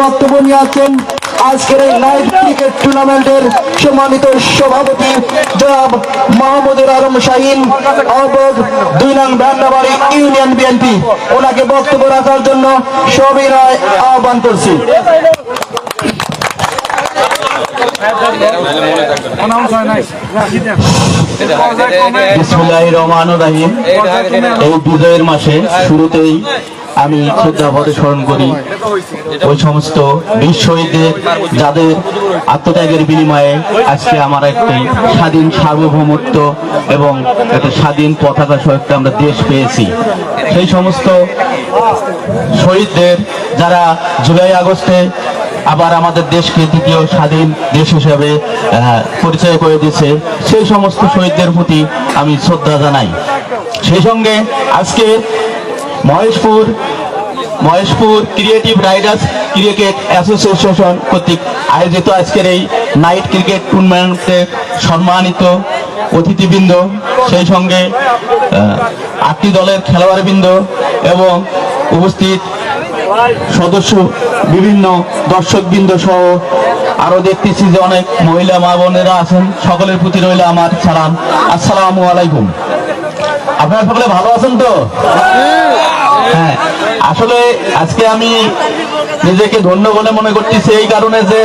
বক্তব্য নিয়ে আছেন আজকের এই লাইভ ক্রিকেট টুর্নামেন্টের সম্মানিত সভাপতি জনাব মাহমুদুর আলম শাহিন অবগ দুই নং ব্যান্ডাবাড়ি ইউনিয়ন বিএনপি। ওনাকে বক্তব্য রাখার জন্য সবিনয় আহ্বান করছি। এই বিজয়ের মাসে শুরুতেই আমি শ্রদ্ধাভরে স্মরণ করি, ওই সমস্ত বীর যাদের আত্মত্যাগের বিনিময়ে আজকে আমার একটি স্বাধীন সার্বভৌমত্ব এবং একটা স্বাধীন পতাকা সহ একটা আমরা দেশ পেয়েছি। সেই সমস্ত শহীদদের যারা জুলাই আগস্টে আবার আমাদের দেশকে দ্বিতীয় স্বাধীন দেশ হিসেবে পরিচয় করে দিয়েছে, সেই সমস্ত শহীদদের প্রতি আমি শ্রদ্ধা জানাই। সেই সঙ্গে আজকে Maheshpur Maheshpur creative riders cricket association কর্তৃক আয়োজিত আজকের এই নাইট ক্রিকেট টুর্নামেন্টে সম্মানিত অতিথিবৃন্দ, সেই সঙ্গে আটটি দলের খেলোয়াড়বৃন্দ এবং উপস্থিত সদস্য, বিভিন্ন দর্শকবৃন্দ সহ আরও দেখতেছি যে অনেক মহিলা মা বোনেরা আছেন। সকলের প্রতি রইল আমার সালাম। আসসালামু আলাইকুম। আপনারা সকলে ভালো আছেন তো? হ্যাঁ আসলে আজকে আমি নিজেকে ধন্য বলে মনে করছি এই কারণে যে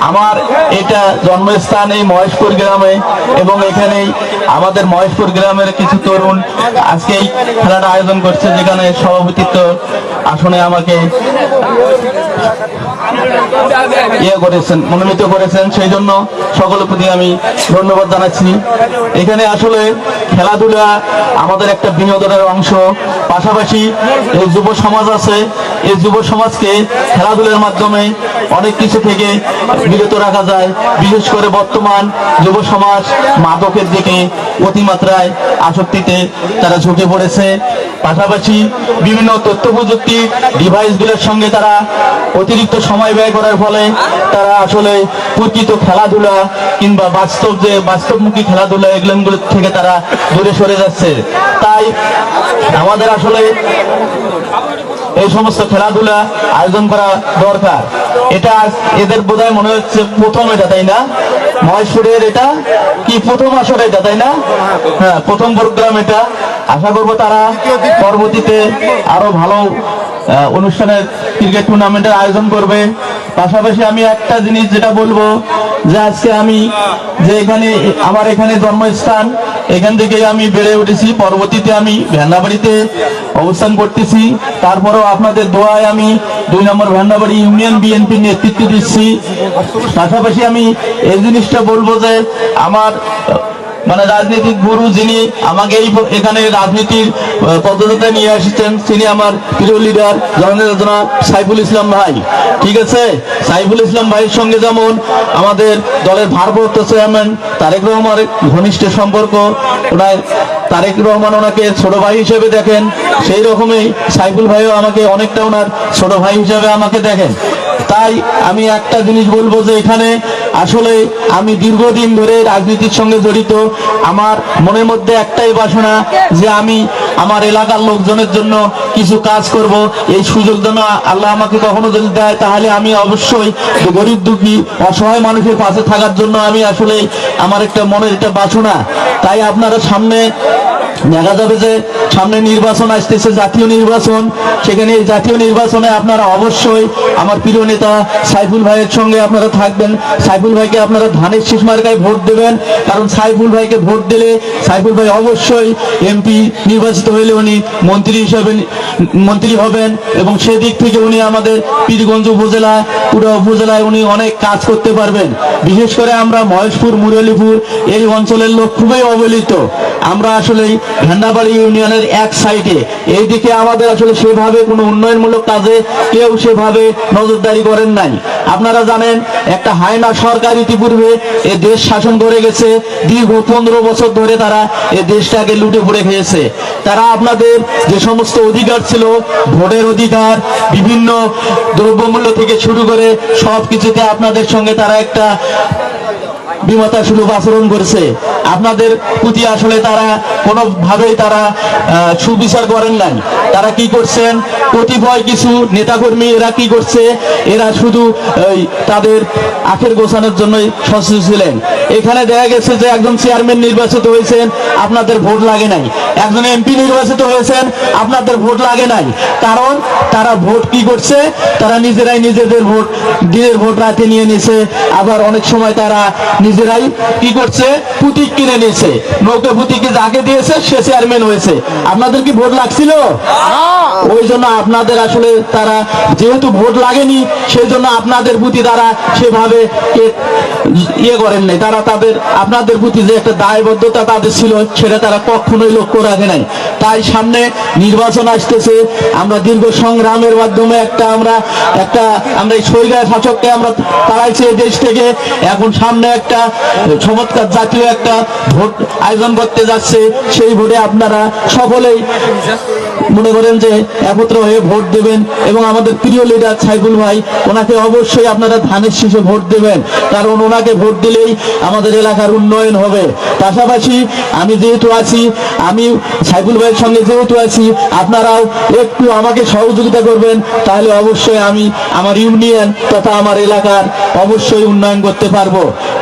আমার এটা জন্মস্থান এই মহেশপুর গ্রামে এবং এখানেই আমাদের মহেশপুর গ্রামের কিছু তরুণ আজকে এই খেলাটা আয়োজন করছে যেখানে সভাপতিত্ব আসনে আমাকে ইয়ে করেছেন, মনোনীত করেছেন সেই জন্য সকলের প্রতি আমি ধন্যবাদ জানাচ্ছি। এখানে আসলে খেলাধুলা আমাদের একটা বিনোদনের অংশ, পাশাপাশি এই যুব সমাজ আছে। এই যুব সমাজকে খেলাধুলার মাধ্যমে অনেক কিছু থেকে বিরত রাখা যায়। বিশেষ করে বর্তমান যুব সমাজ মাদকের দিকে অতিমাত্রায় আসক্তিতে তারা ঝুঁকে পড়েছে। পাশাপাশি বিভিন্ন তথ্য প্রযুক্তি ডিভাইসগুলোর সঙ্গে তারা অতিরিক্ত সময় ব্যয় করার ফলে তারা আসলে প্রকৃত খেলাধুলা কিংবা বাস্তব যে বাস্তবমুখী খেলাধুলা এগুলো থেকে তারা দূরে সরে যাচ্ছে। তাই আমাদের আসলে এই সমস্ত খেলাধুলা আয়োজন করা দরকার। এটা এদের বোধহয় মনে হচ্ছে প্রথম এটা, তাই না? মহেশ্বরের এটা কি প্রথম আসর এটা, তাই না? হ্যাঁ প্রথম প্রোগ্রাম এটা। আশা করব তারা পরবর্তীতে আরও ভালো অনুষ্ঠানের ক্রিকেট টুর্নামেন্টের আয়োজন করবে। পাশাপাশি আমি একটা জিনিস যেটা বলব, যে আজকে আমি যে এখানে, আমার এখানে জন্মস্থান, এখান থেকে আমি বেড়ে উঠেছি। পরবর্তীতে আমি ভ্যান্ডাবাড়িতে অবস্থান করতেছি। তারপরেও আপনাদের দোয়ায় আমি দুই নম্বর ভ্যান্ডাবাড়ি ইউনিয়ন বিএনপি নেতৃত্ব দিচ্ছি। পাশাপাশি আমি এই জিনিসটা বলব যে, আমার মানে রাজনৈতিক গুরু যিনি আমাকে এই এখানে রাজনীতির পদ্ধতিতে নিয়ে এসেছেন, তিনি আমার প্রিয় লিডার জননেতা সাইফুল ইসলাম ভাই। ঠিক আছে? সাইফুল ইসলাম ভাইয়ের সঙ্গে যেমন আমাদের দলের ভারপ্রাপ্ত চেয়ারম্যান তারেক রহমানের ঘনিষ্ঠ সম্পর্ক, ওনার তারেক রহমান ওনাকে ছোট ভাই হিসেবে দেখেন, সেই রকমই সাইফুল ভাইও আমাকে অনেকটা ওনার ছোট ভাই হিসেবে আমাকে দেখেন। তাই আমি একটা জিনিস বলব যে এখানে আসলে আমি দীর্ঘদিন ধরে রাজনীতির সঙ্গে জড়িত। আমার মনের মধ্যে একটাই বাসনা যে আমি আমার এলাকার লোকজনের জন্য কিছু কাজ করব। এই সুযোগ যেন আল্লাহ আমাকে কখনো যদি দেয়, তাহলে আমি অবশ্যই গরিব দুঃখী, অসহায় মানুষের পাশে থাকার জন্য আমি আসলে আমার একটা মনের একটা বাসনা। তাই আপনারা সামনে দেখা যাবে যে সামনে নির্বাচন আসতেছে, জাতীয় নির্বাচন। সেখানে এই জাতীয় নির্বাচনে আপনারা অবশ্যই আমার প্রিয় নেতা সাইফুল ভাইয়ের সঙ্গে আপনারা থাকবেন। সাইফুল ভাইকে আপনারা ধানের শীষ মার্কায় ভোট দেবেন। কারণ সাইফুল ভাইকে ভোট দিলে সাইফুল ভাই অবশ্যই এমপি নির্বাচিত হইলে উনি মন্ত্রী হিসাবে মন্ত্রী হবেন এবং সেদিক থেকে উনি আমাদের পীরগঞ্জ উপজেলায়, পুরো উপজেলায় উনি অনেক কাজ করতে পারবেন। বিশেষ করে আমরা মহেশপুর, মুরলীপুর এই অঞ্চলের লোক খুবই অবহেলিত। আমরা আসলে ভেন্ডাবাড়ি ইউনিয়নের এক সাইডে। এই দিকে আমাদের আসলে সেভাবে কোনো উন্নয়নমূলক কাজে কেউ সেভাবে নজরদারি করেন নাই। আপনারা জানেন, একটা হায়না সরকার ইতিপূর্বে এ দেশ শাসন করে গেছে। দীর্ঘ পনেরো বছর ধরে তারা এ দেশটাকে লুটে পড়ে খেয়েছে। তারা আপনাদের যে সমস্ত অধিকার ছিল, ভোটের অধিকার, বিভিন্ন দ্রব্যমূল্য থেকে শুরু করে সব কিছুতে আপনাদের সঙ্গে তারা একটা বিমতা সুলভ আচরণ করছে। আপনাদের প্রতি আসলে তারা কোনোভাবেই তারা সুবিচার করেন নাই। তারা কি করছেন? কতিপয় কিছু নেতাকর্মী এরা কি করছে? এরা শুধু তাদের আখের গোছানোর জন্যই সচেষ্ট ছিলেন। এখানে দেখা গেছে যে একজন চেয়ারম্যান নির্বাচিত হয়েছেন, আপনাদের ভোট লাগে নাই। একজন এমপি নির্বাচিত হয়েছেন, আপনাদের ভোট লাগে নাই। কারণ তারা ভোট কি করছে? তারা নিজেরাই নিজেদের ভোট, দিনের ভোট রাতে নিয়ে নিছে। আবার অনেক সময় তারা নিজেরাই কি করছে? পুতিক কিনে নিয়েছে। নৌকে পুতিকে যাকে দিয়েছে সে চেয়ারম্যান হয়েছে। আপনাদের কি ভোট লাগছিল? ওই জন্য আপনাদের আসলে তারা যেহেতু ভোট লাগেনি সেই জন্য আপনাদের প্রতি তারা সেভাবে ইয়ে করেন নাই। তারা তাদের আপনাদের প্রতি যে একটা দায়বদ্ধতা তাদের ছিল সেটা তারা কখনোই লক্ষ্য রাখে নাই। তাই সামনে নির্বাচন আসতেছে। আমরা দীর্ঘ সংগ্রামের মাধ্যমে একটা আমরা একটা আমরা এই সৈরা শাসককে আমরা তাড়াইছি এই দেশ থেকে। এখন সামনে একটা চমৎকার জাতীয় একটা ভোট আয়োজন করতে যাচ্ছে। সেই ভোটে আপনারা সকলেই মনে করেন যে একত্র হয়ে ভোট দেবেন এবং আমাদের প্রিয় লিডার সাইফুল ভাই, ওনাকে অবশ্যই আপনারা ধানের শীষে ভোট দেবেন। কারণ ওনাকে ভোট দিলেই আমাদের এলাকার উন্নয়ন হবে। পাশাপাশি আমি যেহেতু আছি, আমি সাইফুল ভাইয়ের সঙ্গে যেহেতু আছি, আপনারাও একটু আমাকে সহযোগিতা করবেন, তাহলে অবশ্যই আমি আমার ইউনিয়ন তথা আমার এলাকার অবশ্যই উন্নয়ন করতে পারব।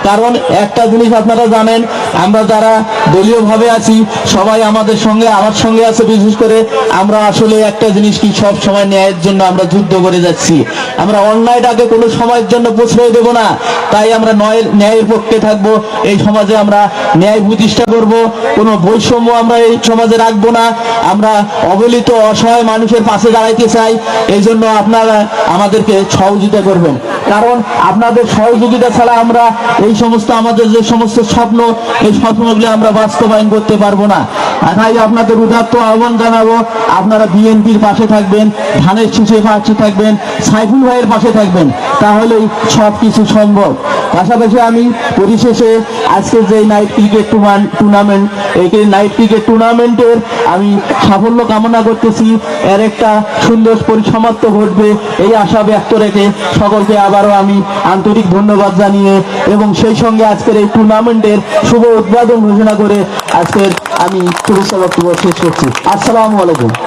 কারণ একটা জিনিস আপনারা জানেন, আমরা যারা দলীয়ভাবে আছি, সবাই আমাদের সঙ্গে, আমার সঙ্গে আছে বিশেষ করে আমরা আসলে একটা জিনিস কি সব সময় ন্যায়ের জন্য আমরা যুদ্ধ করে যাচ্ছি। আমরা অন্যায়টাকে কোনো সময়ের জন্য প্রশ্রয় দেব না। তাই আমরা নয়ের ন্যায়ের পক্ষে থাকব। এই সমাজে আমরা ন্যায় প্রতিষ্ঠা করব। কোনো বৈষম্য আমরা এই সমাজে রাখব না। আমরা অবহেলিত, অসহায় মানুষের পাশে দাঁড়াইতে চাই। এই জন্য আপনারা আমাদেরকে সহযোগিতা করবেন। কারণ আপনাদের সহযোগিতা ছাড়া আমরা এই সমস্ত, আমাদের যে সমস্ত স্বপ্ন, এই স্বপ্নগুলি আমরা বাস্তবায়ন করতে পারব না। তাই আপনাদের উদাত্ত আহ্বান জানাব, আপনারা বিএনপির পাশে থাকবেন, ধানের শীষের পাশে থাকবেন, সাইফুল ভাইয়ের পাশে থাকবেন, তাহলেই সব কিছু সম্ভব। পাশাপাশি আমি পরিশেষে আজকে যে নাইট ক্রিকেট টুর্নামেন্ট এই নাইট ক্রিকেট টুর্নামেন্টের আমি সাফল্য কামনা করতেছি। এর একটা সুন্দর পরিসমাপ্ত ঘটবে, এই আশা ব্যক্ত রেখে সকলকে আবারও আমি আন্তরিক ধন্যবাদ জানিয়ে এবং সেই সঙ্গে আজকের এই টুর্নামেন্টের শুভ উদ্বোধন ঘোষণা করে আজকের আমি শুভেচ্ছা শেষ করছি। আসসালামু আলাইকুম।